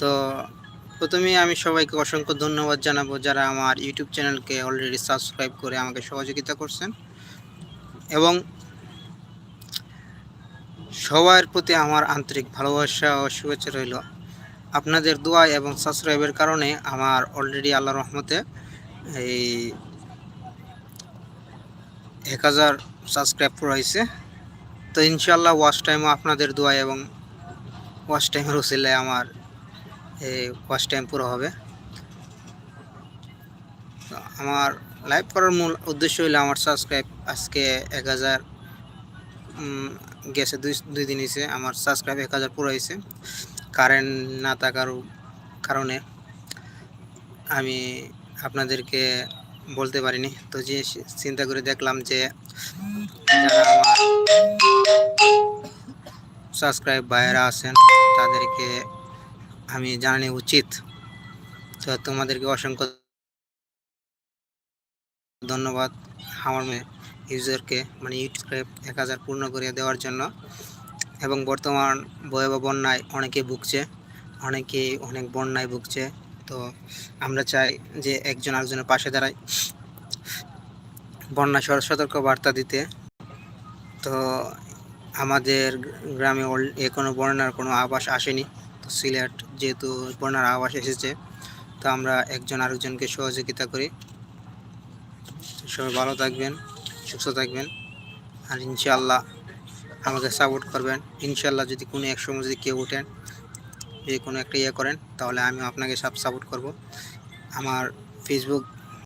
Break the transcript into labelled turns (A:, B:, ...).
A: তো প্রথমেই আমি সবাইকে অসংখ্য ধন্যবাদ জানাব যারা আমার ইউটিউব চ্যানেলকে অলরেডি সাবস্ক্রাইব করে আমাকে সহযোগিতা করছেন। এবং সবার প্রতি আমার আন্তরিক ভালোবাসা ও শুভেচ্ছা রইল। আপনাদের দোয়া এবং সাবস্ক্রাইবের কারণে আমার অলরেডি আল্লাহ রহমতে এই এক হাজার সাবস্ক্রাইব হয়েছে। তো ইনশাল্লাহ ওয়াচ টাইমও আপনাদের দোয়া এবং ওয়াচ টাইমের উচিলে আমার এই ওয়াচ টাইম পুরো হবে। আমার লাইভ করার মূল উদ্দেশ্য হলো আমার সাবস্ক্রাইব আজকে এক হাজার গেছে দুই দুই দিন হয়েছে আমার সাবস্ক্রাইব এক হাজার পুরো হয়েছে কারেন্ট না থাকার কারণে আমি আপনাদেরকে বলতে পারিনি। তো যে চিন্তা করে দেখলাম যে আমার সাবস্ক্রাইব ভাইয়েরা আছেন, তাদেরকে আমি জানানো উচিত। তো তোমাদেরকে অসংখ্য ধন্যবাদ আমার ইউজারকে মানে ইউটিউবকে এক হাজার পূর্ণ করে দেওয়ার জন্য। এবং বর্তমান ভয়াবহ বন্যায় অনেকে ভুগছে অনেকেই অনেক বন্যায় ভুগছে। তো আমরা চাই যে একজন আরেকজনের পাশে দাঁড়ায়। বন্যা সতর্ক বার্তা দিতে। তো আমাদের গ্রামে অল- এখনও বন্যার কোনো আবাস আসেনি। সিলেট যেহেতু বন্যার আওয়াজ এসেছে, তো আমরা একজন আরেকজনকে সহযোগিতা করি। সবাই ভালো থাকবেন, সুস্থ থাকবেন, আর ইনশাল্লাহ আমাকে সাপোর্ট করবেন। ইনশাল্লাহ যদি কোনো এক সময় যদি কেউ ওঠেন যদি কোনো একটা ইয়ে করেন, তাহলে আমি আপনাকে সব সাপোর্ট করব। আমার ফেসবুক